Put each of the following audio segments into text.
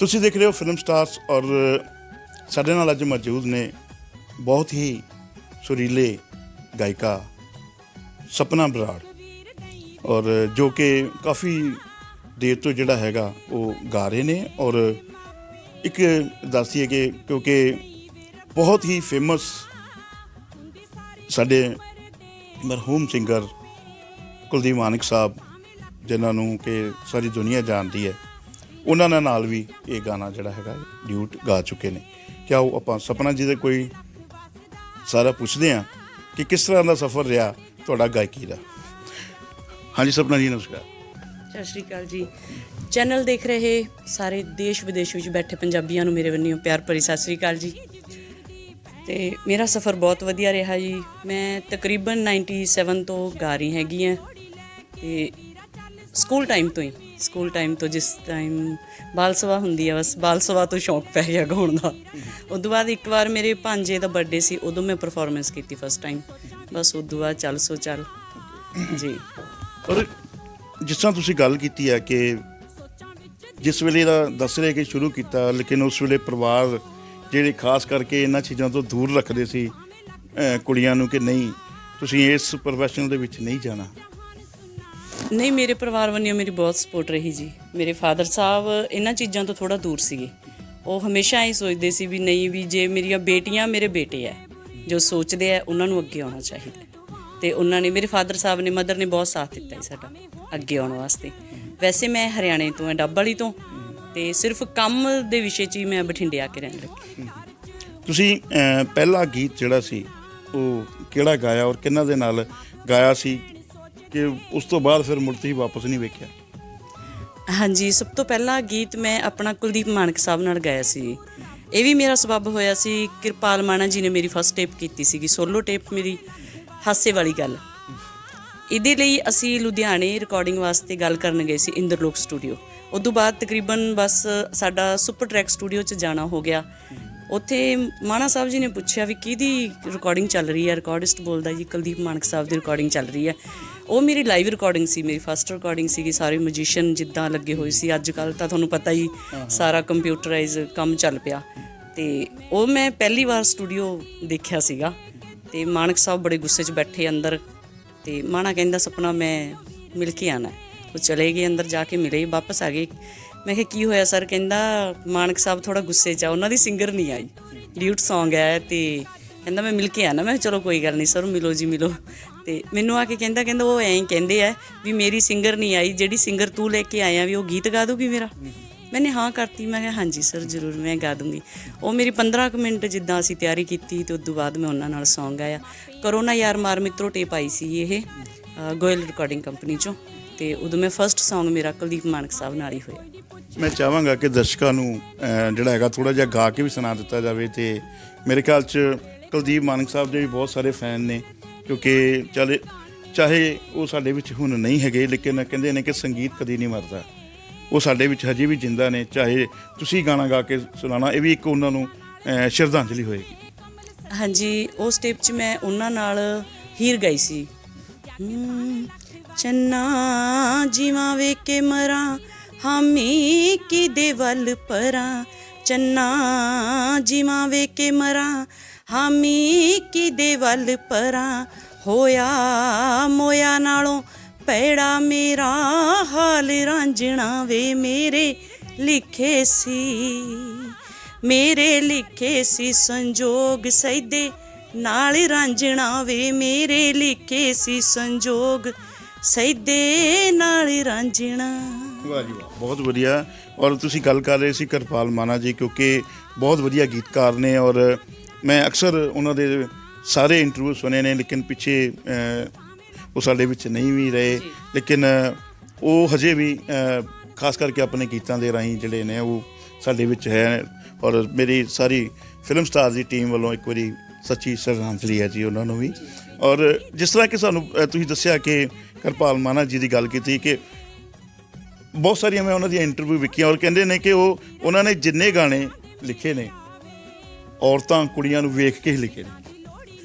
ਤੁਸੀਂ ਦੇਖ ਰਹੇ ਹੋ ਫਿਲਮ ਸਟਾਰਸ ਔਰ ਸਾਡੇ ਨਾਲ ਅੱਜ ਮੌਜੂਦ ਨੇ ਬਹੁਤ ਹੀ ਸੁਰੀਲੇ ਗਾਇਕਾ ਸਪਨਾ ਬਰਾੜ। ਔਰ, ਜੋ ਕਿ ਕਾਫੀ ਦੇਰ ਤੋਂ ਜਿਹੜਾ ਹੈਗਾ ਉਹ ਗਾ ਰਹੇ ਨੇ ਔਰ ਇੱਕ ਦੱਸਦੀ ਹੈ ਕਿ ਕਿਉਂਕਿ ਬਹੁਤ ਹੀ ਫੇਮਸ ਸਾਡੇ ਮਰਹੂਮ ਸਿੰਗਰ ਕੁਲਦੀਪ ਮਾਨਕ ਸਾਹਿਬ, ਜਿਨ੍ਹਾਂ ਨੂੰ ਕਿ ਸਾਰੀ ਦੁਨੀਆ ਜਾਣਦੀ ਹੈ। ਉਹਨਾਂ ਦੇ ਨਾਲ ਵੀ ਇਹ ਗਾਣਾ ਜਿਹੜਾ ਹੈਗਾ ਡਿਊਟ ਗਾ ਚੁੱਕੇ ਨੇ। ਕਿਆ ਉਹ ਆਪਾਂ ਸਪਨਾ ਜੀ ਦੇ ਕੋਈ ਸਾਰਾ ਪੁੱਛਦੇ ਆ ਕਿ ਕਿਸ ਤਰ੍ਹਾਂ ਦਾ ਸਫ਼ਰ ਰਿਹਾ ਤੁਹਾਡਾ ਗਾਇਕੀ ਦਾ? ਹਾਂਜੀ ਸਪਨਾ ਜੀ, ਨਮਸਕਾਰ। ਸਤਿ ਸ਼੍ਰੀ ਅਕਾਲ ਜੀ। ਚੈਨਲ ਦੇਖ ਰਹੇ ਸਾਰੇ ਦੇਸ਼ ਵਿਦੇਸ਼ ਵਿੱਚ ਬੈਠੇ ਪੰਜਾਬੀਆਂ ਨੂੰ ਮੇਰੇ ਵੱਲੋਂ ਪਿਆਰ ਭਰੀ ਸਤਿ ਸ਼੍ਰੀ ਅਕਾਲ ਜੀ। ਤੇ ਮੇਰਾ ਸਫ਼ਰ ਬਹੁਤ ਵਧੀਆ ਰਿਹਾ ਜੀ। ਮੈਂ ਤਕਰੀਬਨ 97 ਤੋਂ ਗਾ ਰਹੀ ਹੈਗੀ ਆ ਤੇ ਸਕੂਲ ਟਾਈਮ ਤੋਂ ਹੀ। ਸਕੂਲ ਟਾਈਮ ਤੋਂ ਜਿਸ ਟਾਈਮ ਬਾਲ ਸਭਾ ਹੁੰਦੀ ਆ, ਬਸ ਬਾਲ ਸਭਾ ਤੋਂ ਸ਼ੌਂਕ ਪੈ ਗਿਆ ਗਾਉਣ ਦਾ। ਉਸ ਤੋਂ ਬਾਅਦ ਇੱਕ ਵਾਰ ਮੇਰੇ ਭਾਂਜੇ ਦਾ ਬਰਥਡੇ ਸੀ, ਉਦੋਂ ਮੈਂ ਪਰਫਾਰਮੈਂਸ ਕੀਤੀ ਫਸਟ ਟਾਈਮ ਬਸ ਉਦੋਂ ਬਾਅਦ ਚੱਲ, ਸੋ ਚੱਲ। ਜੀ। ਔਰ ਜਿਸ ਤਰ੍ਹਾਂ ਤੁਸੀਂ ਗੱਲ ਕੀਤੀ ਹੈ ਕਿ ਜਿਸ ਵੇਲੇ ਦਾ ਦੱਸ ਰਹੇ ਕਿ ਸ਼ੁਰੂ ਕੀਤਾ, ਲੇਕਿਨ ਉਸ ਵੇਲੇ ਪਰਿਵਾਰ ਜਿਹੜੇ ਖਾਸ ਕਰਕੇ ਇਹਨਾਂ ਚੀਜ਼ਾਂ ਤੋਂ ਦੂਰ ਰੱਖਦੇ ਸੀ ਕੁੜੀਆਂ ਨੂੰ ਕਿ ਨਹੀਂ, ਤੁਸੀਂ ਇਸ ਪ੍ਰੋਫੈਸ਼ਨ ਦੇ ਵਿੱਚ ਨਹੀਂ ਜਾਣਾ। ਨਹੀਂ, ਮੇਰੇ ਪਰਿਵਾਰ ਵੱਲੋਂ ਮੇਰੀ ਬਹੁਤ ਸਪੋਰਟ ਰਹੀ ਜੀ। ਮੇਰੇ ਫਾਦਰ ਸਾਹਿਬ ਇਹਨਾਂ ਚੀਜ਼ਾਂ ਤੋਂ ਥੋੜਾ ਦੂਰ ਸੀਗੇ। ਉਹ ਹਮੇਸ਼ਾ ਇਹ ਸੋਚਦੇ ਸੀ ਵੀ ਨਹੀਂ, ਵੀ ਜੇ ਮੇਰੀਆਂ ਬੇਟੀਆਂ ਮੇਰੇ ਬੇਟੇ ਆ ਜੋ ਸੋਚਦੇ ਆ ਉਹਨਾਂ ਨੂੰ ਅੱਗੇ ਆਉਣਾ ਚਾਹੀਦਾ। ਹੈ। ਤੇ ਉਹਨਾਂ ਨੇ, ਮੇਰੇ ਫਾਦਰ ਸਾਹਿਬ ਨੇ ਮਦਰ ਨੇ ਬਹੁਤ ਸਾਥ ਦਿੱਤਾ ਜੀ ਸਾਡਾ ਅੱਗੇ ਆਉਣ ਵਾਸਤੇ। ਵੈਸੇ ਮੈਂ ਹਰਿਆਣੇ ਤੋਂ ਆ ਡੱਬ ਵਾਲੀ ਤੋਂ, ਤੇ ਸਿਰਫ ਕੰਮ ਦੇ ਵਿਸ਼ੇ 'ਚ ਹੀ ਮੈਂ ਬਠਿੰਡੇ ਆ ਕੇ ਰਹਿਣ ਲੱਗੀ। ਤੁਸੀਂ ਪਹਿਲਾ ਗੀਤ ਜਿਹੜਾ ਸੀ, ਉਹ ਕਿਹੜਾ ਗਾਇਆ ਔਰ ਕਿਹਨਾਂ ਦੇ ਨਾਲ ਗਾਇਆ ਸੀ? ਕਿ ਉਸ ਤੋਂ ਬਾਅਦ ਫਿਰ ਮੁੜ ਤੁਸੀਂ ਵਾਪਸ ਨਹੀਂ ਵੇਖਿਆ। ਹਾਂਜੀ, ਸਭ ਤੋਂ ਪਹਿਲਾਂ ਗੀਤ ਮੈਂ ਆਪਣਾ ਕੁਲਦੀਪ ਮਾਨਕ ਸਾਹਿਬ ਨਾਲ ਗਾਇਆ ਸੀ। ਇਹ ਵੀ ਮੇਰਾ ਸਬੱਬ ਹੋਇਆ ਸੀ, ਕਿਰਪਾਲ ਮਾਣਾ ਜੀ ਨੇ ਮੇਰੀ ਫਸਟ ਟੇਪ ਕੀਤੀ ਸੀਗੀ ਸੋਲੋ ਟੇਪ ਮੇਰੀ ਹਾਸੇ ਵਾਲੀ ਗੱਲ। ਇਹਦੇ ਲਈ ਅਸੀਂ ਲੁਧਿਆਣੇ ਰਿਕਾਰਡਿੰਗ ਵਾਸਤੇ ਗੱਲ ਕਰਨ ਗਏ ਸੀ ਇੰਦਰਲੋਕ ਸਟੂਡੀਓ ਉਸ ਤੋਂ ਬਾਅਦ ਤਕਰੀਬਨ ਬਸ ਸਾਡਾ ਸੁਪਰ ਟਰੈਕ ਸਟੂਡੀਓ 'ਚ ਜਾਣਾ ਹੋ ਗਿਆ। ਉੱਥੇ ਮਾਣਾ ਸਾਹਿਬ ਜੀ ਨੇ ਪੁੱਛਿਆ ਵੀ ਕਿਹਦੀ ਰਿਕਾਰਡਿੰਗ ਚੱਲ ਰਹੀ ਹੈ ਰਿਕਾਰਡਿਸਟ ਬੋਲਦਾ ਜੀ, ਕੁਲਦੀਪ ਮਾਨਕ ਸਾਹਿਬ ਦੀ ਰਿਕਾਰਡਿੰਗ ਚੱਲ ਰਹੀ ਹੈ। ਉਹ ਮੇਰੀ ਲਾਈਵ ਰਿਕਾਰਡਿੰਗ ਸੀ ਮੇਰੀ ਫਸਟ ਰਿਕਾਰਡਿੰਗ ਸੀਗੀ ਸਾਰੇ ਮਿਊਜ਼ੀਸ਼ੀਅਨ ਜਿੱਦਾਂ ਲੱਗੇ ਹੋਏ ਸੀ। ਅੱਜ ਕੱਲ ਤਾਂ ਤੁਹਾਨੂੰ ਪਤਾ ਹੀ ਸਾਰਾ ਕੰਪਿਊਟਰਾਈਜ਼ ਕੰਮ ਚੱਲ ਪਿਆ। ਤੇ ਉਹ ਮੈਂ ਪਹਿਲੀ ਵਾਰ ਸਟੂਡੀਓ ਦੇਖਿਆ ਸੀਗਾ। ਤੇ ਮਾਨਕ ਸਾਹਿਬ ਬੜੇ ਗੁੱਸੇ 'ਚ ਬੈਠੇ ਅੰਦਰ। ਤੇ ਮਾਣਾ ਕਹਿੰਦਾ ਸੁਪਨਾ ਮੈਂ ਮਿਲ ਕੇ ਆਣਾ ਉਹ ਚਲੇ ਗਏ ਅੰਦਰ ਜਾ ਕੇ ਮਿਲੇ ਵਾਪਸ ਆ ਗਏ। ਮੈਂ ਕਿਹਾ ਕੀ ਹੋਇਆ ਸਰ? ਕਹਿੰਦਾ ਮਾਨਕ ਸਾਹਿਬ ਥੋੜਾ ਗੁੱਸੇ 'ਚ ਆ ਉਹਨਾਂ ਦੀ ਸਿੰਗਰ ਨਹੀਂ ਆਈ। ਡਿਊਟ Song ਹੈ ਤੇ ਕਹਿੰਦਾ ਮੈਂ ਮਿਲ ਕੇ ਆਣਾ ਮੈਂ ਚਲੋ ਕੋਈ ਗੱਲ ਨਹੀਂ ਸਰ ਮਿਲੋ ਜੀ ਮਿਲੋ। ਤੇ ਮੈਨੂੰ ਆ ਕੇ ਕਹਿੰਦਾ ਕਹਿੰਦਾ ਉਹ ਐਂ ਕਹਿੰਦੇ ਆ ਵੀ ਮੇਰੀ ਸਿੰਗਰ ਨਹੀਂ ਆਈ, ਜਿਹੜੀ ਸਿੰਗਰ ਤੂੰ ਲੈ ਕੇ ਆਇਆ ਵੀ ਉਹ ਗੀਤ ਗਾ ਦੂਗੀ ਮੇਰਾ? ਮੈਨੇ ਹਾਂ ਕਰਤੀ, ਮੈਂ ਕਿਹਾ ਹਾਂਜੀ ਸਰ ਜ਼ਰੂਰ ਮੈਂ ਗਾ ਦੂੰਗੀ। ਉਹ ਮੇਰੀ 15 ਕੁ ਮਿੰਟ ਜਿੱਦਾਂ ਅਸੀਂ ਤਿਆਰੀ ਕੀਤੀ ਤੇ ਉਸ ਤੋਂ ਬਾਅਦ ਮੈਂ ਉਹਨਾਂ ਨਾਲ Song ਗਾਇਆ। ਕਰੋਨਾ ਯਾਰ ਮਾਰ ਮਿੱਤਰੋ ਟੇਪ ਆਈ ਸੀ ਇਹ ਗੋਇਲ ਰਿਕਾਰਡਿੰਗ ਕੰਪਨੀ ਚੋਂ ਤੇ ਉਦੋਂ ਮੈਂ ਫਰਸਟ Song ਮੇਰਾ ਕੁਲਦੀਪ ਮਾਨਕ ਸਾਹਿਬ ਨਾਲ ਹੀ ਹੋਇਆ। ਮੈਂ ਚਾਹਾਂਗਾ ਕਿ ਦਰਸ਼ਕਾਂ ਨੂੰ ਜਿਹੜਾ ਹੈਗਾ ਥੋੜਾ ਜਿਹਾ ਗਾ ਕੇ ਵੀ ਸੁਣਾ ਦਿੱਤਾ ਜਾਵੇ ਤੇ ਮੇਰੇ ਖਿਆਲ 'ਚ ਕੁਲਦੀਪ ਮਾਨਕ ਸਾਹਿਬ ਦੇ ਵੀ ਬਹੁਤ ਸਾਰੇ ਫੈਨ ਨੇ। ਕਿਉਂਕਿ ਚਾਹੇ ਚਾਹੇ ਉਹ ਸਾਡੇ ਵਿੱਚ ਹੁਣ ਨਹੀਂ ਹੈਗੇ, ਲੇਕਿਨ ਕਹਿੰਦੇ ਨੇ ਕਿ ਸੰਗੀਤ ਕਦੀ ਨਹੀਂ ਮਰਦਾ। ਉਹ ਸਾਡੇ ਵਿੱਚ ਹਜੇ ਵੀ ਜਿੰਦਾ ਨੇ, ਚਾਹੇ ਤੁਸੀਂ ਗਾਣਾ ਗਾ ਕੇ ਸੁਣਾਣਾ ਇਹ ਵੀ ਇੱਕ ਉਹਨਾਂ ਨੂੰ ਸ਼ਰਧਾਂਜਲੀ ਹੋਏਗੀ। ਹਾਂਜੀ, ਉਸ ਸਟੇਪ 'ਚ ਮੈਂ ਉਹਨਾਂ ਨਾਲ ਹੀਰ ਗਈ ਸੀ। ਚੰਨਾ ਜੀਵਾਂ ਵੇ ਕੇ ਮਰਾਂ, ਹਾਮੀ ਕਿਦੇ ਵੱਲ ਪਰਾਂ। ਚੰਨਾ ਜੀਵਾਂ ਵੇ ਕੇ ਮਰਾਂ ਹਾਮੀ ਕਿਦੇ ਵੱਲ ਪਰਾਂ ਹੋਇਆ? ਮੋਇਆ ਨਾਲੋਂ ਪੈੜਾ ਮੇਰਾ ਹਾਲ ਰਾਂਝਣਾ ਵੇ ਮੇਰੇ ਲਿਖੇ ਸੀ। ਮੇਰੇ ਲਿਖੇ ਸੀ ਸੰਜੋਗ ਸੈਦੇ ਨਾਲ ਰਾਂਝਣਾ ਵੇ ਮੇਰੇ ਲਿਖੇ ਸੀ ਸੰਜੋਗ ਸੈਦੇ ਨਾਲ ਰਾਂਝਣਾ। ਵਾਹ ਜੀ ਵਾਹ, ਬਹੁਤ ਵਧੀਆ। ਔਰ ਤੁਸੀਂ ਗੱਲ ਕਰ ਰਹੇ ਸੀ ਕਿਰਪਾਲ ਮਾਨਾ ਜੀ ਕਿਉਂਕਿ ਬਹੁਤ ਵਧੀਆ ਗੀਤਕਾਰ ਨੇ ਔਰ ਮੈਂ ਅਕਸਰ ਉਹਨਾਂ ਦੇ ਸਾਰੇ ਇੰਟਰਵਿਊ ਸੁਣੇ ਨੇ ਲੇਕਿਨ ਪਿੱਛੇ ਉਹ ਸਾਡੇ ਵਿੱਚ ਨਹੀਂ ਵੀ ਰਹੇ। ਲੇਕਿਨ ਉਹ ਹਜੇ ਵੀ ਖਾਸ ਕਰਕੇ ਆਪਣੇ ਗੀਤਾਂ ਦੇ ਰਾਹੀਂ ਜਿਹੜੇ ਨੇ ਉਹ ਸਾਡੇ ਵਿੱਚ ਹੈ। ਔਰ ਮੇਰੀ ਸਾਰੀ ਫਿਲਮ ਸਟਾਰ ਦੀ ਟੀਮ ਵੱਲੋਂ ਇੱਕ ਵਾਰੀ ਸੱਚੀ ਸ਼ਰਧਾਂਜਲੀ ਹੈ ਜੀ ਉਹਨਾਂ ਨੂੰ ਵੀ। ਔਰ ਜਿਸ ਤਰ੍ਹਾਂ ਕਿ ਸਾਨੂੰ ਤੁਸੀਂ ਦੱਸਿਆ ਕਿ ਕਿਰਪਾਲ ਮਾਨਾ ਜੀ ਦੀ ਗੱਲ ਕੀਤੀ ਕਿ ਬਹੁਤ ਸਾਰੀਆਂ ਮੈਂ ਉਹਨਾਂ ਦੀਆਂ ਇੰਟਰਵਿਊ ਵੇਖੀਆਂ ਔਰ ਕਹਿੰਦੇ ਨੇ ਕਿ ਉਹ ਉਹਨਾਂ ਨੇ ਜਿੰਨੇ ਗਾਣੇ ਲਿਖੇ ਨੇ ਔਰਤਾਂ ਕੁੜੀਆਂ ਨੂੰ ਵੇਖ ਕੇ ਹੀ ਲਿਖੇ ਨੇ।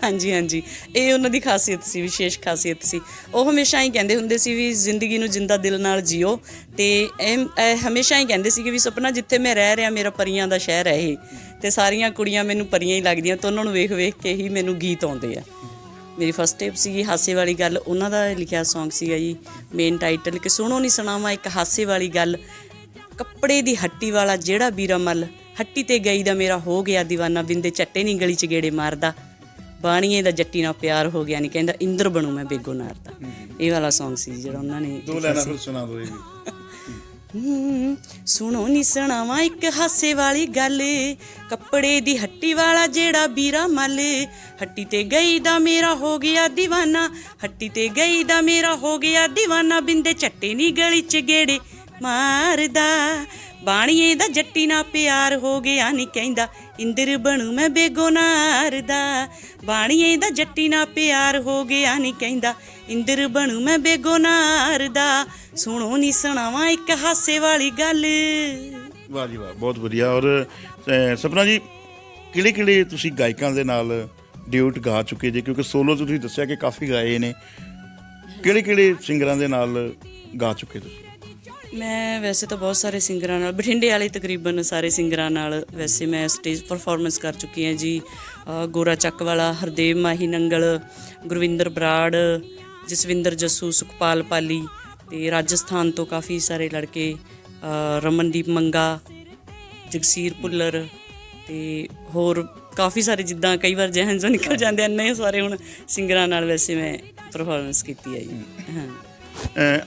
ਹਾਂਜੀ ਹਾਂਜੀ। ਇਹ ਉਹਨਾਂ ਦੀ ਖਾਸੀਅਤ ਸੀ, ਵਿਸ਼ੇਸ਼ ਖਾਸੀਅਤ ਸੀ। ਉਹ ਹਮੇਸ਼ਾ ਹੀ ਕਹਿੰਦੇ ਹੁੰਦੇ ਸੀ ਵੀ ਜ਼ਿੰਦਗੀ ਨੂੰ ਜਿੰਦਾ ਦਿਲ ਨਾਲ ਜਿਓ। ਤੇ ਇਹ ਹਮੇਸ਼ਾ ਹੀ ਕਹਿੰਦੇ ਸੀ ਕਿ ਵੀ ਸੁਪਨਾ ਜਿੱਥੇ ਮੈਂ ਰਹਿ ਰਿਹਾ, ਮੇਰਾ ਪਰੀਆਂ ਦਾ ਸ਼ਹਿਰ ਹੈ ਇਹ। ਤੇ ਸਾਰੀਆਂ ਕੁੜੀਆਂ ਮੈਨੂੰ ਪਰੀਆਂ ਹੀ ਲੱਗਦੀਆਂ ਤਾਂ ਉਹਨਾਂ ਨੂੰ ਵੇਖ ਵੇਖ ਕੇ ਹੀ ਮੈਨੂੰ ਗੀਤ ਆਉਂਦੇ ਆ। ਮੇਰੀ ਫਸਟ ਟੇਪ ਸੀਗੀ, ਹਾਸੇ ਵਾਲੀ ਗੱਲ। ਉਹਨਾਂ ਦਾ ਲਿਖਿਆ Song ਸੀਗਾ ਜੀ ਮੇਨ ਟਾਈਟਲ ਕਿ ਸੁਣੋ ਨਹੀਂ ਸੁਣਾਵਾਂ, ਇੱਕ ਹਾਸੇ ਵਾਲੀ ਗੱਲ। ਕੱਪੜੇ ਦੀ ਹੱਟੀ ਵਾਲਾ ਜਿਹੜਾ ਵੀਰਾ ਮੱਲ ਹੱਟੀ ਤੇ ਗਈ ਦਾ ਮੇਰਾ ਹੋ ਗਿਆ دیਵਾਨਾ ਬਿੰਦੇ ਚੱਟੇ ਨਹੀਂ ਗਲੀ ਚ ਗੇੜੇ ਮਾਰਦਾ। ਬਾਣੀਏ ਦਾ ਜੱਟੀ ਨਾਲ ਪਿਆਰ ਹੋ ਗਿਆ ਨਹੀਂ ਕਹਿੰਦਾ ਇੰਦਰ ਬਣੂ ਮੈਂ ਬੇਗੋ ਨਾਰਦਾ ਇਹ ਵਾਲਾ Song ਸੀ ਜਿਹੜਾ ਉਹਨਾਂ ਨੇ ਦੋ ਲੈਣਾ ਫਿਰ ਸੁਣਾ ਦੋ ਇਹ ਸੁਣੋ ਨੀ ਸੁਣਾਵਾ ਇੱਕ ਹਾਸੇ ਵਾਲੀ ਗੱਲ। ਕੱਪੜੇ ਦੀ ਹੱਟੀ ਵਾਲਾ ਜਿਹੜਾ ਵੀਰਾ ਮੱਲ। ਹੱਟੀ ਤੇ ਗਈ ਦਾ ਮੇਰਾ ਹੋ ਗਿਆ دیਵਾਨਾ ਹੱਟੀ ਤੇ ਗਈ ਦਾ ਮੇਰਾ ਹੋ ਗਿਆ دیਵਾਨਾ ਬਿੰਦੇ ਚੱਟੇ ਨਹੀਂ ਗਲੀ ਚ ਗੇੜੇ ਮਾਰਦਾ। ਬਾਣੀਏ ਦਾ ਜੱਟੀ ਨਾਲ ਪਿਆਰ ਹੋ ਗਿਆ ਨਹੀਂ ਕਹਿੰਦਾ, ਇੰਦਰ ਬਣੂ ਮੈਂ ਬੇਗੁਨਾਰ ਦਾ। ਬਾਣੀਏ ਦਾ ਜੱਟੀ ਨਾਲ ਪਿਆਰ ਹੋ ਗਿਆ ਨਹੀਂ ਕਹਿੰਦਾ, ਇੰਦਰ ਬਣੂ ਮੈਂ ਬੇਗੁਨਾਰ ਦਾ। ਸੁਣੋ ਨਹੀਂ ਸੁਣਾਵਾਂ ਇੱਕ ਹਾਸੇ ਵਾਲੀ ਗੱਲ। ਵਾਹ ਜੀ ਵਾਹ, ਬਹੁਤ ਵਧੀਆ। ਔਰ ਸਪਨਾ ਜੀ, ਕਿਹੜੇ ਕਿਹੜੇ ਤੁਸੀਂ ਗਾਇਕਾਂ ਦੇ ਨਾਲ ਡਿਊਟ ਗਾ ਚੁੱਕੇ ਜੇ? ਕਿਉਂਕਿ ਸੋਲੋ ਤੁਸੀਂ ਦੱਸਿਆ ਕਿ ਕਾਫੀ ਗਾਏ ਨੇ। ਕਿਹੜੇ ਕਿਹੜੇ ਸਿੰਗਰਾਂ ਦੇ ਨਾਲ ਗਾ ਚੁੱਕੇ ਤੁਸੀਂ? ਮੈਂ ਵੈਸੇ ਤਾਂ ਬਹੁਤ ਸਾਰੇ ਸਿੰਗਰਾਂ ਨਾਲ, ਬਠਿੰਡੇ ਵਾਲੇ ਤਕਰੀਬਨ ਸਾਰੇ ਸਿੰਗਰਾਂ ਨਾਲ ਵੈਸੇ ਮੈਂ ਸਟੇਜ ਪਰਫਾਰਮੈਂਸ ਕਰ ਚੁੱਕੀ ਹਾਂ ਜੀ। ਗੋਰਾ ਚੱਕ ਵਾਲਾ ਹਰਦੇਵ ਮਾਹੀ ਨੰਗਲ, ਗੁਰਵਿੰਦਰ ਬਰਾੜ, ਜਸਵਿੰਦਰ ਜੱਸੂ, ਸੁਖਪਾਲ ਪਾਲੀ ਤੇ ਰਾਜਸਥਾਨ ਤੋਂ ਕਾਫੀ ਸਾਰੇ ਲੜਕੇ ਰਮਨਦੀਪ ਮੰਗਾ, ਜਗਸੀਰ ਭੁੱਲਰ ਤੇ ਹੋਰ ਕਾਫੀ ਸਾਰੇ ਜਿੱਦਾਂ ਕਈ ਵਾਰ ਜਹਨ ਚੋਂ ਨਿਕਲ ਜਾਂਦੇ ਆ, ਇੰਨੇ ਸਾਰੇ ਹੁਣ ਸਿੰਗਰਾਂ ਨਾਲ ਵੈਸੇ ਮੈਂ ਪਰਫਾਰਮੈਂਸ ਕੀਤੀ ਹੈ ਜੀ। ਹਾਂ।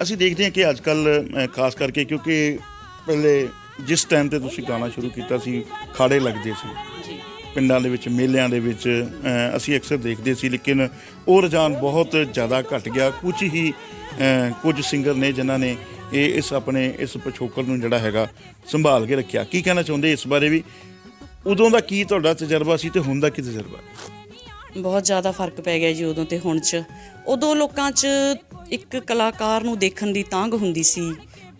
ਅਸੀਂ ਦੇਖਦੇ ਹਾਂ ਕਿ ਅੱਜ ਕੱਲ ਖਾਸ ਕਰਕੇ ਕਿਉਂਕਿ ਪਹਿਲੇ ਜਿਸ ਟਾਈਮ ਤੇ ਤੁਸੀਂ ਗਾਣਾ ਸ਼ੁਰੂ ਕੀਤਾ ਸੀ ਖਾੜੇ ਲੱਗਦੇ ਸੀ। ਪਿੰਡਾਂ ਦੇ ਵਿੱਚ ਮੇਲਿਆਂ ਦੇ ਵਿੱਚ ਅਸੀਂ ਅਕਸਰ ਦੇਖਦੇ ਸੀ ਲੇਕਿਨ ਉਹ ਰੁਝਾਨ ਬਹੁਤ ਜ਼ਿਆਦਾ ਘਟ ਗਿਆ। ਕੁਝ ਹੀ ਕੁਝ ਸਿੰਗਰ ਨੇ ਜਿਨ੍ਹਾਂ ਨੇ ਇਹ ਇਸ ਆਪਣੇ ਇਸ ਪਿਛੋਕੜ ਨੂੰ ਜਿਹੜਾ ਹੈਗਾ ਸੰਭਾਲ ਕੇ ਰੱਖਿਆ। ਕੀ ਕਹਿਣਾ ਚਾਹੁੰਦੇ ਇਸ ਬਾਰੇ ਵੀ? ਉਦੋਂ ਦਾ ਕੀ ਤੁਹਾਡਾ ਤਜਰਬਾ ਸੀ ਤੇ ਹੁਣ ਦਾ ਕੀ ਤਜਰਬਾ? ਬਹੁਤ ਜ਼ਿਆਦਾ ਫ਼ਰਕ ਪੈ ਗਿਆ ਜੀ ਉਦੋਂ ਤੇ ਹੁਣ 'ਚ। ਉਦੋਂ ਲੋਕਾਂ 'ਚ ਇੱਕ ਕਲਾਕਾਰ ਨੂੰ ਦੇਖਣ ਦੀ ਤਾਂਘ ਹੁੰਦੀ ਸੀ,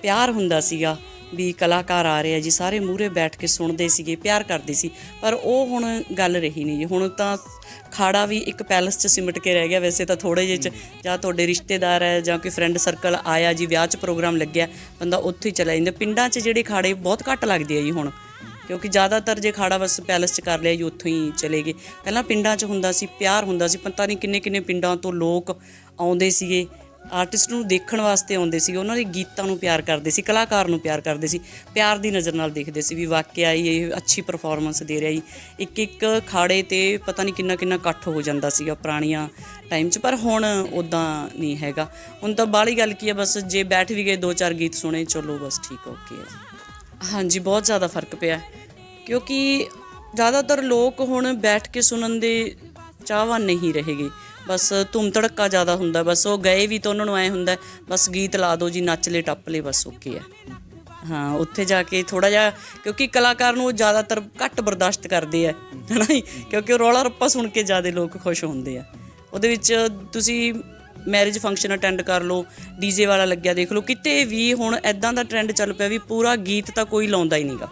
ਪਿਆਰ ਹੁੰਦਾ ਸੀਗਾ ਵੀ ਕਲਾਕਾਰ ਆ ਰਿਹਾ ਜੀ, ਸਾਰੇ ਮੂਹਰੇ ਬੈਠ ਕੇ ਸੁਣਦੇ ਸੀਗੇ, ਪਿਆਰ ਕਰਦੇ ਸੀ। ਪਰ ਉਹ ਹੁਣ ਗੱਲ ਰਹੀ ਨਹੀਂ ਜੀ। ਹੁਣ ਤਾਂ ਖਾੜਾ ਵੀ ਇੱਕ ਪੈਲਸ 'ਚ ਸਿਮਟ ਕੇ ਰਹਿ ਗਿਆ, ਵੈਸੇ ਤਾਂ ਥੋੜੇ ਜਿਹੇ 'ਚ। ਜਾਂ ਤੁਹਾਡੇ ਰਿਸ਼ਤੇਦਾਰ ਹੈ ਜਾਂ ਕੋਈ ਫਰੈਂਡ ਸਰਕਲ ਆਇਆ ਜੀ, ਵਿਆਹ 'ਚ ਪ੍ਰੋਗਰਾਮ ਲੱਗਿਆ, ਬੰਦਾ ਉੱਥੇ ਹੀ ਚਲਾ ਜਾਂਦਾ। ਪਿੰਡਾਂ 'ਚ ਜਿਹੜੇ ਖਾੜੇ ਬਹੁਤ ਘੱਟ ਲੱਗਦੇ ਆ ਜੀ ਹੁਣ। ਕਿਉਂਕਿ ਜ਼ਿਆਦਾਤਰ ਜੇ ਖਾੜਾ ਬਸ ਪੈਲਸ 'ਚ ਕਰ ਲਿਆ ਜੀ, ਉੱਥੋਂ ਹੀ ਚਲੇ ਗਏ। ਪਹਿਲਾਂ ਪਿੰਡਾਂ 'ਚ ਹੁੰਦਾ ਸੀ, ਪਿਆਰ ਹੁੰਦਾ ਸੀ ਪਤਾ ਨਹੀਂ ਕਿੰਨੇ ਕਿੰਨੇ ਪਿੰਡਾਂ ਤੋਂ ਲੋਕ ਆਉਂਦੇ ਸੀਗੇ। ਆਰਟਿਸਟ ਨੂੰ ਦੇਖਣ ਵਾਸਤੇ ਆਉਂਦੇ ਸੀ ਉਹਨਾਂ ਦੇ ਗੀਤਾਂ ਨੂੰ ਪਿਆਰ ਕਰਦੇ ਸੀ, ਕਲਾਕਾਰ ਨੂੰ ਪਿਆਰ ਕਰਦੇ ਸੀ, ਪਿਆਰ ਦੀ ਨਜ਼ਰ ਨਾਲ ਦੇਖਦੇ ਸੀ ਵੀ ਵਾਕਿਆ ਹੀ ਇਹ ਅੱਛੀ ਪਰਫਾਰਮੈਂਸ ਦੇ ਰਿਹਾ ਜੀ। ਇੱਕ ਇੱਕ ਖਾੜੇ ਤੇ ਪਤਾ ਨਹੀਂ ਕਿੰਨਾ ਕਿੰਨਾ ਇਕੱਠ ਹੋ ਜਾਂਦਾ ਸੀਗਾ ਪੁਰਾਣੀਆਂ ਟਾਈਮ 'ਚ, ਪਰ ਹੁਣ ਉਦਾਂ ਨਹੀਂ ਹੈਗਾ। ਹੁਣ ਤਾਂ ਬਾਹਲੀ ਗੱਲ ਕੀ ਹੈ, ਬਸ ਜੇ ਬੈਠ ਵੀ ਗਏ, ਦੋ ਚਾਰ ਗੀਤ ਸੁਣੇ, ਚਲੋ ਬਸ ਠੀਕ ਓਕੇ ਹੈ ਹਾਂਜੀ, ਬਹੁਤ ਜ਼ਿਆਦਾ ਫ਼ਰਕ ਪਿਆ ਕਿਉਂਕਿ ਜ਼ਿਆਦਾਤਰ ਲੋਕ ਹੁਣ ਬੈਠ ਕੇ ਸੁਣਨ ਦੇ ਚਾਹਵਾਨ ਨਹੀਂ ਰਹੇਗੇ। ਬਸ ਧੂਮ ਧੜਕਾ ਜ਼ਿਆਦਾ ਹੁੰਦਾ, ਬਸ ਉਹ ਗਏ ਵੀ ਤਾਂ ਉਹਨਾਂ ਨੂੰ ਐ ਹੁੰਦਾ, ਬਸ ਗੀਤ ਲਾ ਦਿਓ ਜੀ, ਨੱਚ ਲੈ, ਟੱਪ ਲੈ, ਬਸ ਓਕੇ ਹੈ। ਹਾਂ, ਉੱਥੇ ਜਾ ਕੇ ਥੋੜਾ ਜਿਹਾ, ਕਿਉਂਕਿ ਕਲਾਕਾਰ ਨੂੰ ਉਹ ਜ਼ਿਆਦਾਤਰ ਘੱਟ ਬਰਦਾਸ਼ਤ ਕਰਦੇ ਆ ਹਨਾ ਜੀ? ਕਿਉਂਕਿ ਉਹ ਰੌਲਾ ਰੱਪਾ ਸੁਣ ਕੇ ਜ਼ਿਆਦਾ ਲੋਕ ਖੁਸ਼ ਹੁੰਦੇ ਆ। ਉਹਦੇ ਵਿੱਚ ਤੁਸੀਂ ਮੈਰਿਜ ਫੰਕਸ਼ਨ ਅਟੈਂਡ ਕਰ ਲਓ ਡੀਜੇ ਵਾਲਾ ਲੱਗਿਆ ਦੇਖ ਲਓ, ਕਿਤੇ ਵੀ ਹੁਣ ਐਦਾਂ ਦਾ ਟ੍ਰੈਂਡ ਚੱਲ ਪਿਆ ਵੀ ਪੂਰਾ ਗੀਤ ਤਾਂ ਕੋਈ ਲਾਉਂਦਾ ਹੀ ਨਹੀਂਗਾ।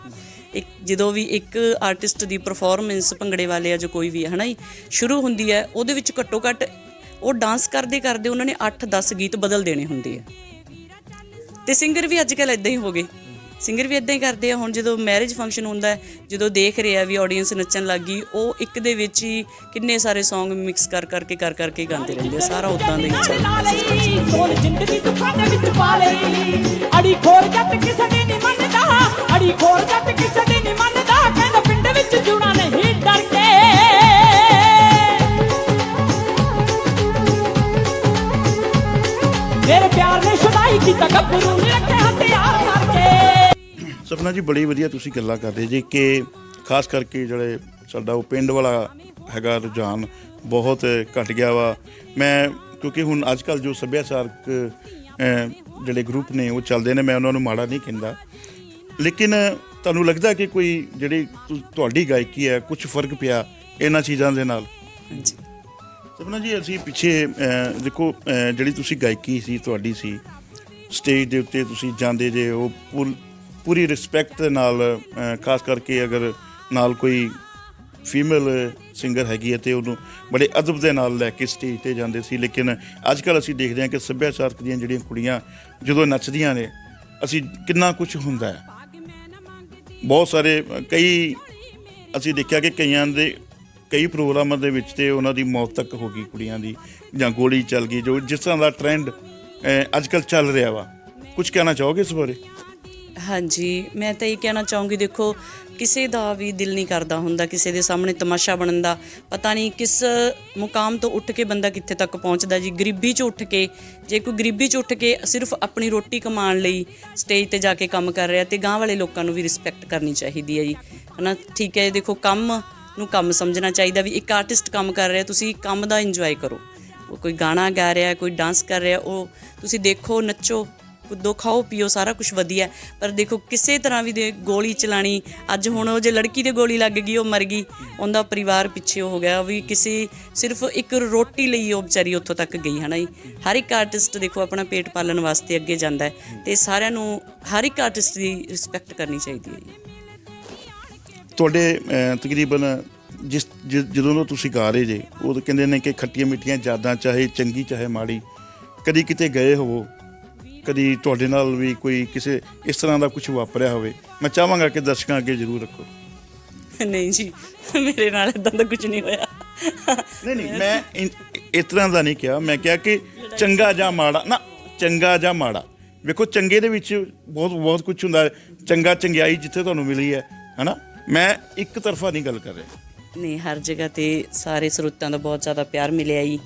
ਇੱਕ ਜਦੋਂ ਵੀ ਇੱਕ ਆਰਟਿਸਟ ਦੀ ਪਰਫਾਰਮੈਂਸ ਭੰਗੜੇ ਵਾਲੇ ਆ ਜੋ ਕੋਈ ਵੀ ਹੈ ਹਨਾ ਜੀ, ਸ਼ੁਰੂ ਹੁੰਦੀ ਹੈ, ਉਹਦੇ ਵਿੱਚ ਘੱਟੋ ਘੱਟ ਉਹ ਡਾਂਸ ਕਰਦੇ ਕਰਦੇ ਉਹਨਾਂ ਨੇ 8-10 ਗੀਤ ਬਦਲ ਦੇਣੇ ਹੁੰਦੇ ਆ। ਤੇ ਸਿੰਗਰ ਵੀ ਅੱਜ ਕੱਲ ਇਦਾਂ ਹੀ ਹੋ ਗਏ। ਸਿੰਗਰ ਵੀ ਇਦਾਂ ਹੀ ਕਰਦੇ ਆ, ਹੁਣ ਜਦੋਂ ਮੈਰਿਜ ਫੰਕਸ਼ਨ ਹੁੰਦਾ ਹੈ, ਜਦੋਂ ਦੇਖ ਰਿਹਾ ਵੀ ਆਡੀਅנס ਨੱਚਣ ਲੱਗ ਗਈ, ਉਹ ਇੱਕ ਦੇ ਵਿੱਚ ਹੀ ਕਿੰਨੇ ਸਾਰੇ Song ਮਿਕਸ ਕਰ ਕਰਕੇ ਕਰ ਕਰਕੇ ਗਾਉਂਦੇ ਰਹਿੰਦੇ ਆ, ਸਾਰਾ ਉਦਾਂ ਦਾ ਹੀ ਚੱਲਦਾ। ਲਾ ਜ਼ਿੰਦਗੀ ਦੁੱਖਾਂ ਦੇ ਵਿੱਚ ਪਾ ਲਈ। ਅੜੀ ਖੋਰ ਜੱਟ ਕਿਸੇ ਦੀ ਨਹੀਂ ਮੰਨਦਾ, ਅੜੀ ਖੋਰ ਜੱਟ ਕਿਸੇ ਦੀ ਨਹੀਂ ਮੰਨਦਾ, ਕਹਿੰਦਾ ਪਿੰਡ ਵਿੱਚ ਜੁਣਾ ਨਹੀਂ ਡਰ ਕੇ ਮੇਰੇ ਪਿਆਰ ਨੇ ਸ਼ੁਦਾਈ ਕੀਤਾ, ਗੱਭਰੂ ਨੇ ਰੱਖੇ ਸਪਨਾ ਜੀ ਬੜੀ ਵਧੀਆ ਤੁਸੀਂ ਗੱਲਾਂ ਕਰਦੇ ਜੀ ਕਿ ਖਾਸ ਕਰਕੇ ਜਿਹੜੇ ਸਾਡਾ ਉਹ ਪਿੰਡ ਵਾਲਾ ਹੈਗਾ ਰੁਝਾਨ ਬਹੁਤ ਘਟ ਗਿਆ ਵਾ। ਮੈਂ ਕਿਉਂਕਿ ਹੁਣ ਅੱਜ ਕੱਲ ਜੋ ਸੱਭਿਆਚਾਰਕ ਜਿਹੜੇ ਗਰੁੱਪ ਨੇ ਉਹ ਚੱਲਦੇ ਨੇ ਮੈਂ ਉਹਨਾਂ ਨੂੰ ਮਾੜਾ ਨਹੀਂ ਕਹਿੰਦਾ। ਲੇਕਿਨ ਤੁਹਾਨੂੰ ਲੱਗਦਾ ਕਿ ਕੋਈ ਜਿਹੜੀ ਤੁਹਾਡੀ ਗਾਇਕੀ ਹੈ ਕੁਝ ਫ਼ਰਕ ਪਿਆ ਇਹਨਾਂ ਚੀਜ਼ਾਂ ਦੇ ਨਾਲ? ਹਾਂਜੀ। ਸਪਨਾ ਜੀ ਅਸੀਂ ਪਿੱਛੇ ਦੇਖੋ ਜਿਹੜੀ ਤੁਸੀਂ ਗਾਇਕੀ ਸੀ ਤੁਹਾਡੀ ਸੀ ਸਟੇਜ ਦੇ ਉੱਤੇ ਤੁਸੀਂ ਜਾਂਦੇ ਜੇ ਉਹ ਪੂਰੀ ਰਿਸਪੈਕਟ ਦੇ ਨਾਲ ਖਾਸ ਕਰਕੇ ਅਗਰ ਨਾਲ ਕੋਈ ਫੀਮੇਲ ਸਿੰਗਰ ਹੈਗੀ ਹੈ ਤੇ ਉਹਨੂੰ ਬੜੇ ਅਦਬ ਦੇ ਨਾਲ ਲੈ ਕੇ ਸਟੇਜ ਤੇ ਜਾਂਦੇ ਸੀ। ਲੇਕਿਨ ਅੱਜ ਕੱਲ ਅਸੀਂ ਦੇਖਦੇ ਹਾਂ ਕਿ ਸੱਭਿਆਚਾਰਕ ਦੀਆਂ ਜਿਹੜੀਆਂ ਕੁੜੀਆਂ ਜਦੋਂ ਨੱਚਦੀਆਂ ਨੇ, ਅਸੀਂ ਕਿੰਨਾ ਕੁਝ ਹੁੰਦਾ ਹੈ। ਬਹੁਤ ਸਾਰੇ, ਕਈ ਅਸੀਂ ਦੇਖਿਆ ਕਿ ਕਈਆਂ ਦੇ, ਕਈ ਪ੍ਰੋਗਰਾਮਾਂ ਦੇ ਵਿੱਚ ਤੇ ਉਹਨਾਂ ਦੀ ਮੌਤ ਤੱਕ ਹੋ ਗਈ ਕੁੜੀਆਂ ਦੀ, ਜਾਂ ਗੋਲੀ ਚੱਲ ਗਈ, ਜੋ ਜਿਸ ਤਰ੍ਹਾਂ ਦਾ ਟ੍ਰੈਂਡ ਅੱਜ ਕੱਲ ਚੱਲ ਰਿਹਾ ਵਾ। ਕੁਝ ਕਹਿਣਾ ਚਾਹੋਗੇ ਇਸ ਬਾਰੇ? ਹਾਂਜੀ, ਮੈਂ ਤਾਂ ਇਹ ਕਹਿਣਾ ਚਾਹੂੰਗੀ, ਦੇਖੋ, ਕਿਸੇ ਦਾ ਵੀ ਦਿਲ ਨਹੀਂ ਕਰਦਾ ਹੁੰਦਾ, ਕਿਸੇ ਦੇ ਸਾਹਮਣੇ ਤਮਾਸ਼ਾ ਬਣਨ ਦਾ। ਪਤਾ ਨਹੀਂ ਕਿਸ ਮੁਕਾਮ ਤੋਂ ਉੱਠ ਕੇ ਬੰਦਾ ਕਿੱਥੇ ਤੱਕ ਪਹੁੰਚਦਾ ਜੀ। ਗਰੀਬੀ 'ਚ ਉੱਠ ਕੇ, ਜੇ ਕੋਈ ਗਰੀਬੀ 'ਚ ਉੱਠ ਕੇ ਸਿਰਫ ਆਪਣੀ ਰੋਟੀ ਕਮਾਉਣ ਲਈ ਸਟੇਜ ਤੇ ਜਾ ਕੇ ਕੰਮ ਕਰ ਰਿਹਾ ਤੇ ਗਾਂਹ ਵਾਲੇ ਲੋਕਾਂ ਨੂੰ ਵੀ ਰਿਸਪੈਕਟ ਕਰਨੀ ਚਾਹੀਦੀ ਹੈ ਜੀ। ਹਨਾ, ਠੀਕ ਹੈ, ਦੇਖੋ, ਕੰਮ ਨੂੰ ਕੰਮ ਸਮਝਣਾ ਚਾਹੀਦਾ ਵੀ ਇੱਕ ਆਰਟਿਸਟ ਕੰਮ ਕਰ ਰਿਹਾ, ਤੁਸੀਂ ਕੰਮ ਦਾ ਇੰਜੋਏ ਕਰੋ। ਉਹ ਕੋਈ ਗਾਣਾ ਗਾ ਰਿਹਾ, ਕੋਈ ਡਾਂਸ ਕਰ ਰਿਹਾ, ਉਹ ਤੁਸੀਂ ਦੇਖੋ, ਨੱਚੋ ਕੁੱਦੋ ਖਾਓ ਪੀਓ, ਸਾਰਾ ਕੁਝ ਵਧੀਆ ਪਰ ਦੇਖੋ, ਕਿਸੇ ਤਰ੍ਹਾਂ ਵੀ ਦੇ ਗੋਲੀ ਚਲਾਣੀ, ਅੱਜ ਹੁਣ ਉਹ ਜੇ ਲੜਕੀ ਦੇ ਗੋਲੀ ਲੱਗ ਗਈ, ਉਹ ਮਰ ਗਈ, ਉਹਦਾ ਪਰਿਵਾਰ ਪਿੱਛੇ ਹੋ ਗਿਆ, ਵੀ ਕਿਸੇ ਸਿਰਫ ਇੱਕ ਰੋਟੀ ਲਈ ਉਹ ਵਿਚਾਰੀ ਉੱਥੋਂ ਤੱਕ ਗਈ, ਹਨਾ ਜੀ? ਹਰ ਇੱਕ ਆਰਟਿਸਟ ਦੇਖੋ, ਆਪਣਾ ਪੇਟ ਪਾਲਣ ਵਾਸਤੇ ਅੱਗੇ ਜਾਂਦਾ ਹੈ ਤੇ ਸਾਰਿਆਂ ਨੂੰ, ਹਰ ਇੱਕ ਆਰਟਿਸਟ ਦੀ ਰਿਸਪੈਕਟ ਕਰਨੀ ਚਾਹੀਦੀ ਹੈ ਜੀ। ਤੁਹਾਡੇ ਤਕਰੀਬਨ ਜਿਸ, ਜਿ- ਜਦੋਂ ਤੋਂ ਤੁਸੀਂ ਗਾ ਰਹੇ ਜੇ, ਉਹ ਕਹਿੰਦੇ ਨੇ ਕਿ ਖੱਟੀਆਂ ਮਿੱਠੀਆਂ ਯਾਦਾਂ ਚਾਹੇ ਚੰਗੀ, ਚਾਹੇ ਮਾੜੀ, ਕਦੀ ਕਿਤੇ ਗਏ ਹੋਵੋ ਕਦੀ ਤੁਹਾਡੇ ਨਾਲ ਵੀ ਕੋਈ ਕਿਸੇ ਇਸ ਤਰ੍ਹਾਂ ਦਾ ਕੁਝ ਵਾਪਰਿਆ ਹੋਵੇ ਮੈਂ ਚਾਹਾਂਗਾ ਕਿ ਦਰਸ਼ਕਾਂ ਅੱਗੇ ਜ਼ਰੂਰ ਰੱਖੋ। ਨਹੀਂ ਜੀ ਮੇਰੇ ਨਾਲ ਇਦਾਂ ਦਾ ਕੁਝ ਨਹੀਂ ਹੋਇਆ। ਨਹੀਂ ਨਹੀਂ ਮੈਂ ਇਨ- ਇਸ ਤਰ੍ਹਾਂ ਦਾ ਨਹੀਂ ਕਿਹਾ ਮੈਂ ਕਿਹਾ ਕਿ ਚੰਗਾ ਜਾਂ ਮਾੜਾ ਨਾ ਚੰਗਾ ਜਾਂ ਮਾੜਾ। ਵੇਖੋ ਚੰਗੇ ਦੇ ਵਿੱਚ ਬਹੁਤ ਬਹੁਤ ਕੁਝ ਹੁੰਦਾ ਹੈ। ਚੰਗਾ ਚੰਗਿਆਈ ਜਿੱਥੇ ਤੁਹਾਨੂੰ ਮਿਲੀ ਹੈ ਹਨਾ? ਮੈਂ ਇੱਕ ਤਰਫਾ ਨਹੀਂ ਗੱਲ ਕਰ ਰਿਹਾ। ਨਹੀਂ ਹਰ ਜਗ੍ਹਾ ਤੇ ਸਾਰੇ ਸਰੋਤਾਂ ਦਾ ਬਹੁਤ ਜ਼ਿਆਦਾ ਪਿਆਰ ਮਿਲਿਆ ਜੀ।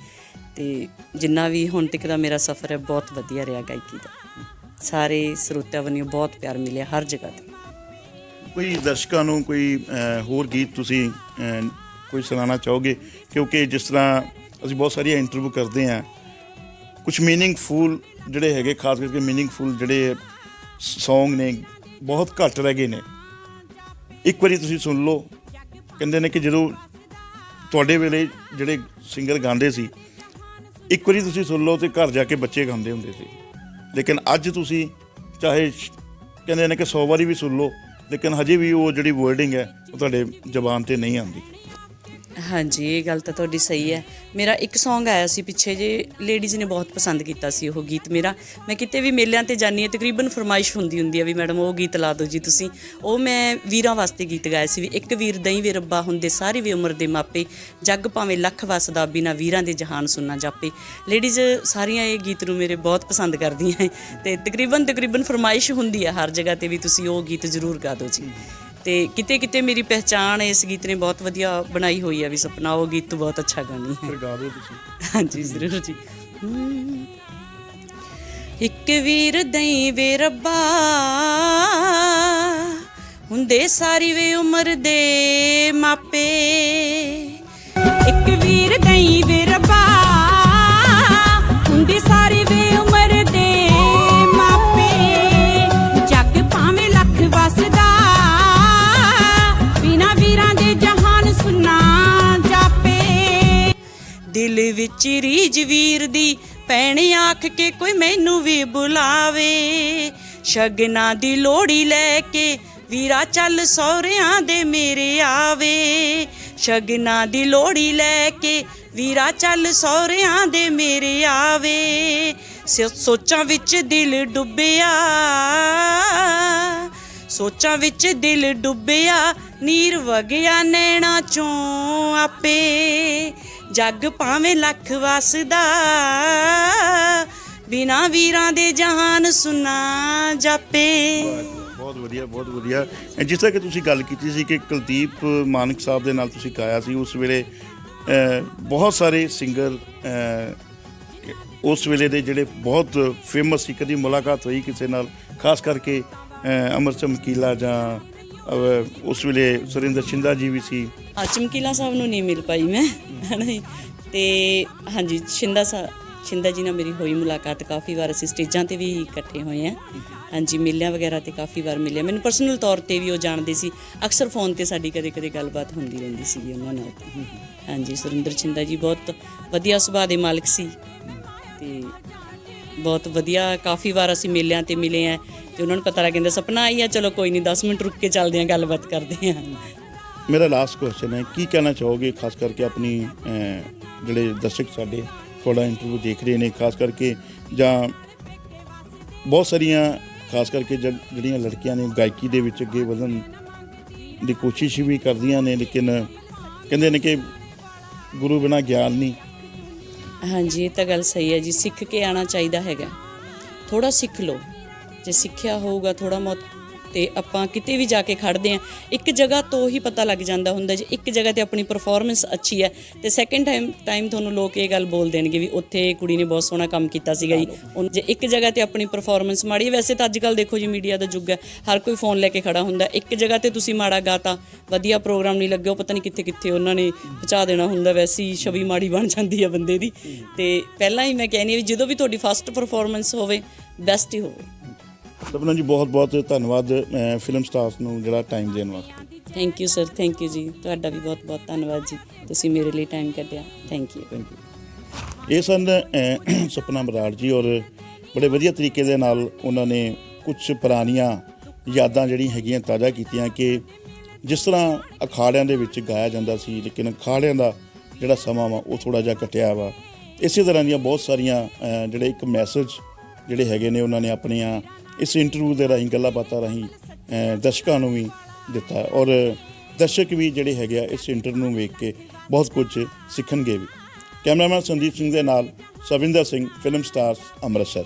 ਤੇ ਜਿੰਨਾ ਵੀ ਹੁਣ ਤੱਕ ਦਾ ਮੇਰਾ ਸਫ਼ਰ ਹੈ, ਬਹੁਤ ਵਧੀਆ ਰਿਹਾ ਗਾਇਕੀ ਦਾ। ਸਾਰੇ ਸਰੋਤਿਆਂ ਵੱਲੋਂ ਬਹੁਤ ਪਿਆਰ ਮਿਲਿਆ ਹਰ ਜਗ੍ਹਾ ਤੇ। ਕੋਈ ਦਰਸ਼ਕਾਂ ਨੂੰ ਕੋਈ ਹੋਰ ਗੀਤ ਤੁਸੀਂ ਕੋਈ ਸੁਣਾਉਣਾ ਚਾਹੋਗੇ? ਕਿਉਂਕਿ ਜਿਸ ਤਰ੍ਹਾਂ ਅਸੀਂ ਬਹੁਤ ਸਾਰੀਆਂ ਇੰਟਰਵਿਊ ਕਰਦੇ ਹਾਂ ਕੁਝ ਮੀਨਿੰਗਫੁਲ ਜਿਹੜੇ ਹੈਗੇ, ਖਾਸ ਕਰਕੇ ਮੀਨਿੰਗਫੁਲ ਜਿਹੜੇ ਸੌਂਗ ਨੇ, ਬਹੁਤ ਘੱਟ ਰਹਿ ਗਏ ਨੇ। ਇੱਕ ਵਾਰੀ ਤੁਸੀਂ ਸੁਣ ਲਓ। ਕਹਿੰਦੇ ਨੇ ਕਿ ਜਦੋਂ ਤੁਹਾਡੇ ਵੇਲੇ ਜਿਹੜੇ ਸਿੰਗਰ ਗਾਉਂਦੇ ਸੀ ਇੱਕ ਵਾਰੀ ਤੁਸੀਂ ਸੁਣ ਲਓ ਤੇ ਘਰ ਜਾ ਕੇ ਬੱਚੇ ਗਾਉਂਦੇ ਹੁੰਦੇ ਸੀ। ਲੇਕਿਨ ਅੱਜ ਤੁਸੀਂ ਚਾਹੇ ਕਹਿੰਦੇ ਨੇ ਕਿ 100 ਵਾਰੀ ਵੀ ਸੁਣ ਲਓ, ਲੇਕਿਨ ਹਜੇ ਵੀ ਉਹ ਜਿਹੜੀ ਵਰਡਿੰਗ ਹੈ, ਉਹ ਤੁਹਾਡੇ ਜ਼ਬਾਨ ਤੇ ਨਹੀਂ ਆਉਂਦੀ। ਹਾਂਜੀ, ਇਹ ਗੱਲ ਤਾਂ ਤੁਹਾਡੀ ਸਹੀ ਹੈ। ਮੇਰਾ ਇੱਕ Song ਆਇਆ ਸੀ ਪਿੱਛੇ ਜੇ ਲੇਡੀਜ਼ ਨੇ ਬਹੁਤ ਪਸੰਦ ਕੀਤਾ ਸੀ ਉਹ ਗੀਤ ਮੇਰਾ। ਮੈਂ ਕਿਤੇ ਵੀ ਮੇਲਿਆਂ ਤੇ ਜਾਨੀ ਹੈ, ਤਕਰੀਬਨ ਫਰਮਾਇਸ਼ ਹੁੰਦੀ ਹੁੰਦੀ ਹੈ ਵੀ ਮੈਡਮ ਉਹ ਗੀਤ ਲਾ ਦਿਓ ਜੀ ਤੁਸੀਂ। ਉਹ ਮੈਂ ਵੀਰਾਂ ਵਾਸਤੇ ਗੀਤ ਗਾਇਆ ਸੀ ਵੀ, ਇੱਕ ਵੀਰ ਦਹੀਂ ਵੀ ਰੱਬਾ ਹੁੰਦੇ ਸਾਰੀ ਵੀ ਉਮਰ ਦੇ ਮਾਪੇ, ਜੱਗ ਭਾਵੇਂ ਲੱਖ ਵਸਦਾ ਬਿਨਾ ਵੀਰਾਂ ਦੇ ਜਹਾਨ ਸੁਣਨਾ ਜਾਪੇ। ਲੇਡੀਜ਼ ਸਾਰੀਆਂ ਇਹ ਗੀਤ ਨੂੰ ਮੇਰੇ ਬਹੁਤ ਪਸੰਦ ਕਰਦੀਆਂ ਹੈ ਤੇ ਤਕਰੀਬਨ ਤਕਰੀਬਨ ਫਰਮਾਇਸ਼ ਹੁੰਦੀ ਹੈ ਹਰ ਜਗ੍ਹਾ ਤੇ ਵੀ ਤੁਸੀਂ ਉਹ ਗੀਤ ਜ਼ਰੂਰ ਗਾ ਦਿਓ ਜੀ। ਤੇ ਕਿਤੇ ਕਿਤੇ ਮੇਰੀ ਪਹਿਚਾਣ ਇਸ ਗੀਤ ਨੇ ਬਹੁਤ ਵਧੀਆ ਬਣਾਈ ਹੋਈ ਹੈ ਵੀ ਸਪਨਾ ਉਹ ਗੀਤ ਬਹੁਤ ਅੱਛਾ ਗਾਣੀ ਹੈ ਫਿਰ ਗਾ ਦਿਓ ਤੁਸੀਂ। ਹਾਂਜੀ ਜ਼ਰੂਰ ਜੀ। ਇੱਕ ਵੀਰ ਦਈ ਵੇ ਰੱਬਾ ਹੁੰਦੇ ਸਾਰੀ ਵੇ ਉਮਰ ਦੇ ਮਾਪੇ। ਇੱਕ ਵੀਰ ਦਈ ਵੇ ਰੱਬਾ ਵਿੱਚ ਰੀਝ ਵੀਰ ਦੀ ਭੈਣ ਆਖ ਕੇ ਕੋਈ ਮੈਨੂੰ ਵੀ ਬੁਲਾਵੇ। ਸ਼ਗਨਾਂ ਦੀ ਲੋੜੀ ਲੈ ਕੇ ਵੀਰਾ ਚੱਲ ਸਹੁਰਿਆਂ ਦੇ ਮੇਰੇ ਆਵੇ। ਸ਼ਗਨਾਂ ਦੀ ਲੋੜੀ ਲੈ ਕੇ ਵੀਰਾ ਚੱਲ ਸਹੁਰਿਆਂ ਦੇ ਮੇਰੇ ਆਵੇ। ਸੋਚਾਂ ਵਿੱਚ ਦਿਲ ਡੁੱਬਿਆ। ਸੋਚਾਂ ਵਿੱਚ ਦਿਲ ਡੁੱਬਿਆ। ਨੀਰ ਵਗਿਆ ਨੈਣਾ ਚੋਂ ਆਪੇ। ਜੱਗ ਭਾਵੇਂ ਲੱਖ ਵਸਦਾ। ਬਿਨਾ ਵੀਰਾਂ ਦੇ ਜਹਾਨ ਸੁਨਾ ਜਾਪੇ। ਬਹੁਤ ਵਧੀਆ ਬਹੁਤ ਵਧੀਆ। ਅਹ ਜਿਸ ਤਰ੍ਹਾਂ ਕਿ ਤੁਸੀਂ ਗੱਲ ਕੀਤੀ ਸੀ ਕਿ ਕੁਲਦੀਪ ਮਾਨਕ ਸਾਹਿਬ ਦੇ ਨਾਲ ਤੁਸੀਂ ਗਾਇਆ ਸੀ, ਉਸ ਵੇਲੇ ਬਹੁਤ ਸਾਰੇ ਸਿੰਗਰ ਉਸ ਵੇਲੇ ਦੇ ਜਿਹੜੇ ਬਹੁਤ ਫੇਮਸ ਸੀ, ਕਦੀ ਮੁਲਾਕਾਤ ਹੋਈ ਕਿਸੇ ਨਾਲ, ਖਾਸ ਕਰਕੇ ਅਮਰ ਚਮਕੀਲਾ ਜਾਂ ਉਸ ਵੇਲੇ ਸੁਰਿੰਦਰ ਸ਼ਿੰਦਾ ਜੀ ਵੀ ਸੀ। ਆ ਚਮਕੀਲਾ ਸਾਹਿਬ ਨੂੰ ਨਹੀਂ ਮਿਲ ਪਾਈ ਮੈਂ, ਹਨਾ ਜੀ। ਤੇ ਹਾਂਜੀ ਸ਼ਿੰਦਾ ਸਾਹਿਬ ਸ਼ਿੰਦਾ ਜੀ ਨਾਲ ਮੇਰੀ ਹੋਈ ਮੁਲਾਕਾਤ ਕਾਫੀ ਵਾਰ, ਅਸੀਂ ਸਟੇਜਾਂ ਤੇ ਵੀ ਇਕੱਠੇ ਹੋਏ ਆ ਹਾਂਜੀ, ਮੇਲਿਆਂ ਵਗੈਰਾ ਤੇ ਕਾਫੀ ਵਾਰ ਮਿਲਿਆ ਮੈਨੂੰ ਪਰਸਨਲ ਤੌਰ ਤੇ ਵੀ ਉਹ ਜਾਣਦੇ ਸੀ। ਅਕਸਰ ਫੋਨ ਤੇ ਸਾਡੀ ਕਦੇ ਕਦੇ ਗੱਲਬਾਤ ਹੁੰਦੀ ਰਹਿੰਦੀ ਸੀ ਉਹਨਾਂ ਨਾਲ। ਹਾਂਜੀ, ਸੁਰਿੰਦਰ ਸ਼ਿੰਦਾ ਜੀ ਬਹੁਤ ਵਧੀਆ ਸੁਭਾਅ ਦੇ ਮਾਲਕ ਸੀ। ਤੇ ਬਹੁਤ ਵਧੀਆ, ਕਾਫੀ ਵਾਰ ਅਸੀਂ ਮੇਲਿਆਂ ਤੇ ਮਿਲੇ ਆ ਤੇ ਉਹਨਾਂ ਨੂੰ ਪਤਾ ਲੱਗ ਜਾਂਦਾ ਸੁਪਨਾ ਆਈ ਆ ਚਲੋ ਕੋਈ ਨਹੀਂ 10 ਮਿੰਟ ਰੁਕ ਕੇ ਚੱਲਦੇ ਆ ਗੱਲਬਾਤ ਕਰਦੇ ਆ ਮੇਰਾ ਲਾਸਟ ਕੁਐਸਚਨ ਹੈ ਕੀ ਕਹਿਣਾ ਚਾਹੋਗੇ ਖਾਸ ਕਰਕੇ ਆਪਣੀ ਜਿਹੜੇ ਦਰਸ਼ਕ ਸਾਡੇ ਤੁਹਾਡਾ ਇੰਟਰਵਿਊ ਦੇਖ ਰਹੇ ਨੇ ਖਾਸ ਕਰਕੇ ਜਾਂ ਬਹੁਤ ਸਾਰੀਆਂ ਖਾਸ ਕਰਕੇ ਜਿਹੜੀਆਂ ਲੜਕੀਆਂ ਨੇ ਗਾਇਕੀ ਦੇ ਵਿੱਚ ਅੱਗੇ ਵਧਣ ਦੀ ਕੋਸ਼ਿਸ਼ ਵੀ ਕਰਦੀਆਂ ਨੇ ਲੇਕਿਨ ਕਹਿੰਦੇ ਨੇ ਕਿ ਗੁਰੂ ਬਿਨਾ ਗਿਆਨ ਨਹੀਂ। ਹਾਂਜੀ ਇਹ ਤਾਂ ਗੱਲ ਸਹੀ ਹੈ ਜੀ ਸਿੱਖ ਕੇ ਆਣਾ ਚਾਹੀਦਾ ਹੈਗਾ। ਥੋੜਾ ਸਿੱਖ ਲਓ। ਜੇ ਸਿੱਖਿਆ ਹੋਊਗਾ ਥੋੜਾ ਬਹੁਤ ਤੇ ਆਪਾਂ ਕਿਤੇ ਵੀ ਜਾ ਕੇ ਖੜਦੇ ਆ ਇੱਕ ਜਗ੍ਹਾ ਤੋਂ ਹੀ ਪਤਾ ਲੱਗ ਜਾਂਦਾ ਹੁੰਦਾ ਜੇ ਇੱਕ ਜਗ੍ਹਾ ਤੇ ਆਪਣੀ ਪਰਫਾਰਮੈਂਸ ਅੱਛੀ ਹੈ ਤੇ ਸੈਕੰਡ ਟਾਈਮ ਟਾਈਮ ਤੁਹਾਨੂੰ ਲੋਕ ਇਹ ਗੱਲ ਬੋਲ ਦੇਣਗੇ ਵੀ ਉੱਥੇ ਕੁੜੀ ਨੇ ਬਹੁਤ ਸੋਹਣਾ ਕੰਮ ਕੀਤਾ ਸੀਗਾ ਜੀ। ਜੇ ਇੱਕ ਜਗ੍ਹਾ ਤੇ ਆਪਣੀ ਪਰਫਾਰਮੈਂਸ ਮਾੜੀ ਹੈ ਵੈਸੇ ਤਾਂ ਅੱਜ ਕੱਲ ਦੇਖੋ ਜੀ ਮੀਡੀਆ ਦਾ ਯੁੱਗ ਹੈ ਹਰ ਕੋਈ ਫੋਨ ਲੈ ਕੇ ਖੜਾ ਹੁੰਦਾ ਇੱਕ ਜਗ੍ਹਾ ਤੇ ਤੁਸੀਂ ਮਾੜਾ ਗਾਤਾ ਵਧੀਆ ਪ੍ਰੋਗਰਾਮ ਨਹੀਂ ਲੱਗਿਆ ਪਤਾ ਨਹੀਂ ਕਿੱਥੇ ਕਿੱਥੇ ਉਹਨਾਂ ਨੇ ਪਹੁੰਚਾ ਦੇਣਾ ਹੁੰਦਾ ਵੈਸੇ ਹੀ ਛਵੀ ਮਾੜੀ ਬਣ ਜਾਂਦੀ ਹੈ ਬੰਦੇ ਦੀ। ਤੇ ਪਹਿਲਾਂ ਹੀ ਮੈਂ ਕਹਿੰਦੀ ਹਾਂ ਵੀ ਜਦੋਂ ਵੀ ਤੁਹਾਡੀ ਫਸਟ ਪਰਫਾਰਮੈਂਸ ਹੋਵੇ ਬੈਸਟ ਹੀ ਹੋਵੇ। ਸਪਨਾ ਜੀ ਬਹੁਤ ਬਹੁਤ ਧੰਨਵਾਦ ਫਿਲਮ ਸਟਾਰਸ ਨੂੰ ਜਿਹੜਾ ਟਾਈਮ ਦੇਣ ਵਾਸਤੇ। Thank you sir thank you ji. ਤੁਹਾਡਾ ਵੀ ਬਹੁਤ ਬਹੁਤ ਧੰਨਵਾਦ ਜੀ। ਤੁਸੀਂ ਮੇਰੇ ਲਈ ਟਾਈਮ ਕੱਢਿਆ। ਥੈਂਕ ਯੂ ਥੈਂਕ ਯੂ ਇਹ ਸਨ ਸੁਪਨਾ ਬਰਾੜ ਜੀ ਔਰ ਬੜੇ ਵਧੀਆ ਤਰੀਕੇ ਦੇ ਨਾਲ ਉਹਨਾਂ ਨੇ ਕੁਝ ਪੁਰਾਣੀਆਂ ਯਾਦਾਂ ਜਿਹੜੀਆਂ ਹੈਗੀਆਂ ਤਾਜ਼ਾ ਕੀਤੀਆਂ ਕਿ ਜਿਸ ਤਰ੍ਹਾਂ ਅਖਾੜਿਆਂ ਦੇ ਵਿੱਚ ਗਾਇਆ ਜਾਂਦਾ ਸੀ ਲੇਕਿਨ ਅਖਾੜਿਆਂ ਦਾ ਜਿਹੜਾ ਸਮਾਂ ਵਾ ਉਹ ਥੋੜਾ ਜਿਹਾ ਘਟਿਆ ਵਾ। ਇਸੇ ਤਰ੍ਹਾਂ ਦੀਆਂ ਬਹੁਤ ਸਾਰੀਆਂ ਜਿਹੜੇ ਇੱਕ ਮੈਸੇਜ ਜਿਹੜੇ ਹੈਗੇ ਨੇ ਉਹਨਾਂ ਨੇ ਆਪਣੀਆਂ ਇਸ ਇੰਟਰਵਿਊ ਦੇ ਰਾਹੀਂ, ਗੱਲਾਂ ਬਾਤਾਂ ਰਾਹੀਂ ਦਰਸ਼ਕਾਂ ਨੂੰ ਵੀ ਦਿੱਤਾ ਔਰ ਦਰਸ਼ਕ ਵੀ ਜਿਹੜੇ ਹੈਗੇ ਆ ਇਸ ਇੰਟਰਵਿਊ ਨੂੰ ਵੇਖ ਕੇ ਬਹੁਤ ਕੁਝ ਸਿੱਖਣਗੇ ਵੀ। ਕੈਮਰਾਮੈਨ ਸੰਦੀਪ ਸਿੰਘ ਦੇ ਨਾਲ ਸਵਿੰਦਰ ਸਿੰਘ, ਫਿਲਮ ਸਟਾਰਸ, ਅੰਮ੍ਰਿਤਸਰ।